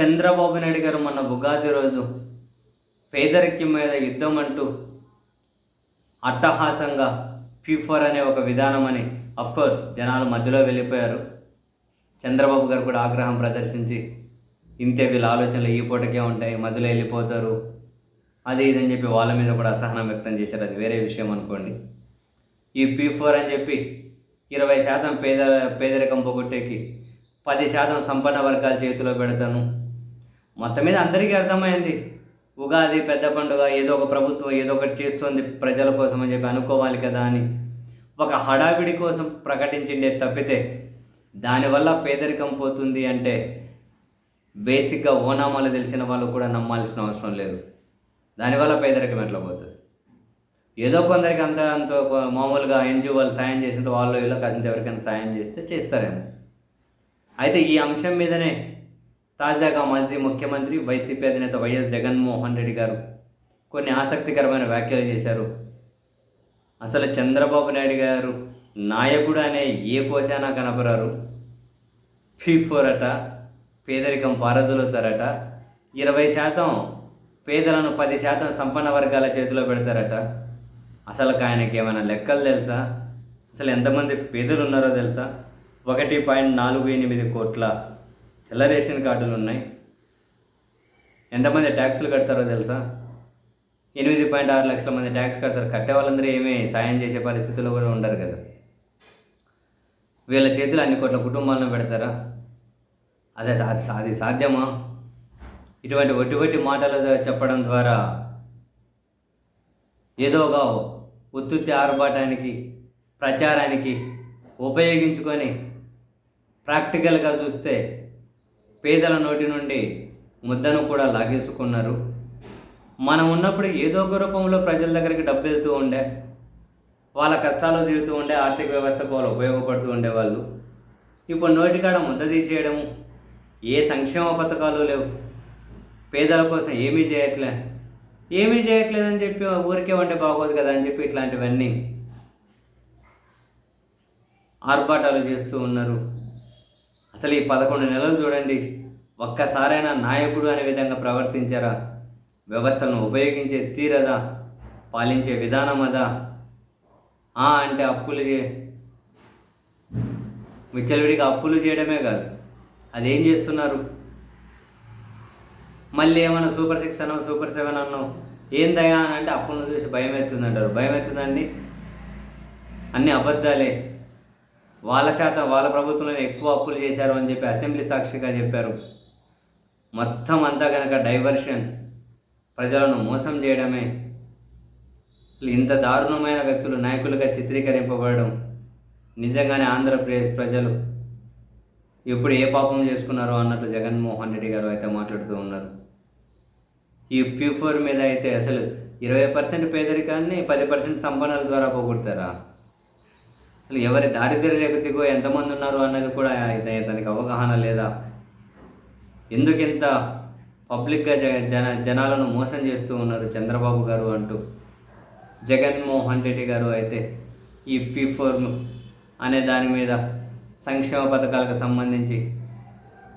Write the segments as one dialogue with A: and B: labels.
A: చంద్రబాబు నాయుడు గారు మొన్న ఉగాది రోజు పేదరికం మీద యుద్ధం అంటూ అట్టహాసంగా ఫీఫర్ అనే ఒక విధానం అని కోర్స్ జనాలు మధ్యలో వెళ్ళిపోయారు. చంద్రబాబు గారు కూడా ఆగ్రహం ప్రదర్శించి ఇంతే వీళ్ళ ఆలోచనలు ఈ పూటకే ఉంటాయి మధ్యలో వెళ్ళిపోతారు. అది ఇదని చెప్పి వాళ్ళ మీద కూడా అసహనం వ్యక్తం చేశారు. అది వేరే విషయం అనుకోండి. ఈ పీ ఫోర్ అని చెప్పి ఇరవై శాతం పేద పేదరికం పోగొట్టేకి పది శాతం సంపన్న వర్గాల చేతిలో పెడతాను. మొత్తం మీద అందరికీ అర్థమైంది. ఉగాది పెద్ద పండుగ ఏదో ఒక ప్రభుత్వం ఏదో ఒకటి చేస్తుంది ప్రజల కోసం అని చెప్పి అనుకోవాలి కదా అని. ఒక హడావిడి కోసం ప్రకటించిండే తప్పితే దానివల్ల పేదరికం పోతుంది అంటే బేసిక్గా ఓనామాలు తెలిసిన వాళ్ళు కూడా నమ్మాల్సిన అవసరం లేదు. దానివల్ల పేదరికం ఎట్లా పోతుంది? ఏదో కొందరికి అంత అంత మామూలుగా ఎన్జిఓ వాళ్ళు సాయం చేసింటే వాళ్ళు ఇలా కాసింత ఎవరికైనా సాయం చేస్తే చేస్తారేమో. అయితే ఈ అంశం మీదనే తాజాగా మాజీ ముఖ్యమంత్రి వైసీపీ అధినేత వైఎస్ జగన్మోహన్ రెడ్డి గారు కొన్ని ఆసక్తికరమైన వ్యాఖ్యలు చేశారు. అసలు చంద్రబాబు నాయుడు గారు నాయకుడు అనే ఏ కోశానా కనపరారు. ఫీఫోర్ అట పేదరికం పారదొలుతారట ఇరవై శాతం పేదలను పది శాతం సంపన్న వర్గాల చేతిలో పెడతారట. అసలు ఆయనకి ఏమైనా లెక్కలు తెలుసా? అసలు ఎంతమంది పేదలు ఉన్నారో తెలుసా? ఒకటి పాయింట్ నాలుగు ఎనిమిది కోట్ల తెల్ల రేషన్ కార్డులు ఉన్నాయి? ఎంతమంది ట్యాక్సులు కడతారో తెలుసా? ఎనిమిది పాయింట్ ఆరు లక్షల మంది ట్యాక్స్ కడతారు. కట్టే వాళ్ళందరూ ఏమీ సాయం చేసే పరిస్థితుల్లో కూడా ఉండరు కదా. వీళ్ళ చేతులు అన్ని కోట్ల కుటుంబాలను పెడతారా? అదే సా- అది సాధ్యమా? ఇటువంటి ఒట్టి ఒట్టి మాటలు చెప్పడం ద్వారా ఏదో ఒక ఉత్తుత్తి ఆరబాటానికి ప్రచారానికి ఉపయోగించుకొని ప్రాక్టికల్గా చూస్తే పేదల నోటి నుండి ముద్దను కూడా లాగేసుకున్నారు. మనం ఉన్నప్పుడు ఏదో ఒక రూపంలో ప్రజల దగ్గరికి డబ్బు వెళ్తూ ఉండే వాళ్ళ కష్టాలు తీరుతూ ఉండే ఆర్థిక వ్యవస్థకు వాళ్ళు ఉపయోగపడుతూ ఉండేవాళ్ళు. ఇప్పుడు నోటికాడ ముద్ద తీసేయడము ఏ సంక్షేమ పథకాలు లేవు. పేదల కోసం ఏమీ చేయట్లే. ఏమీ చేయట్లేదని చెప్పి ఊరికే ఉంటే బాగోదు కదా అని చెప్పి ఇట్లాంటివన్నీ ఆర్భాటాలు చేస్తూ ఉన్నారు. అసలు ఈ పదకొండు నెలలు చూడండి ఒక్కసారైనా నాయకుడు అనే విధంగా ప్రవర్తించారా? వ్యవస్థలను ఉపయోగించే తీరదా పాలించే విధానం అదా? ఆ అంటే అప్పులు చే- విచ్చలవిడిగా అప్పులు చేయడమే కాదు అదేం చేస్తున్నారు? మళ్ళీ ఏమైనా సూపర్ సిక్స్ అన్నావు సూపర్ సెవెన్ అన్నావు ఏందయ్యా అని అంటే అప్పులను చూసి భయం ఎత్తుంది అంటారు భయం ఎత్తుందండి అన్ని అబద్ధాలే. వాళ్ళ శాతం వాళ్ళ ప్రభుత్వంలో ఎక్కువ అప్పులు చేశారు అని చెప్పి అసెంబ్లీ సాక్షిగా చెప్పారు. మొత్తం అంతా కనుక డైవర్షన్ ప్రజలను మోసం చేయడమే ఇంత దారుణమైన వ్యక్తులు నాయకులుగా చిత్రీకరింపబడడం నిజంగానే ఆంధ్రప్రదేశ్ ప్రజలు ఎప్పుడు ఏ పాపం చేసుకున్నారో అన్నట్లు జగన్మోహన్ రెడ్డి గారు అయితే మాట్లాడుతూ ఉన్నారు. ఈ ప్యూఫోర్ మీద అయితే అసలు ఇరవై పర్సెంట్ పేదరికాన్ని పది పర్సెంట్ సంపన్నుల ద్వారా పోగొడతారా? అసలు ఎవరి దారిద్ర్య రేఖ దిగువ ఎంతమంది ఉన్నారు అన్నది కూడా ఇత- ఇతనికి అవగాహన లేదా? ఎందుకింత పబ్లిక్గా జ జన జనాలను మోసం చేస్తూ ఉన్నారు చంద్రబాబు గారు అంటూ? జగన్మోహన్ రెడ్డి గారు అయితే ఈ పీ ఫోర్మ్ అనే దాని మీద సంక్షేమ పథకాలకు సంబంధించి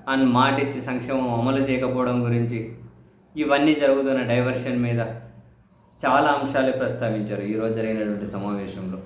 A: అని మాటిచ్చి సంక్షేమం అమలు చేయకపోవడం గురించి ఇవన్నీ జరుగుతున్న డైవర్షన్ మీద చాలా అంశాలు ప్రస్తావించారు ఈరోజు జరిగినటువంటి సమావేశంలో.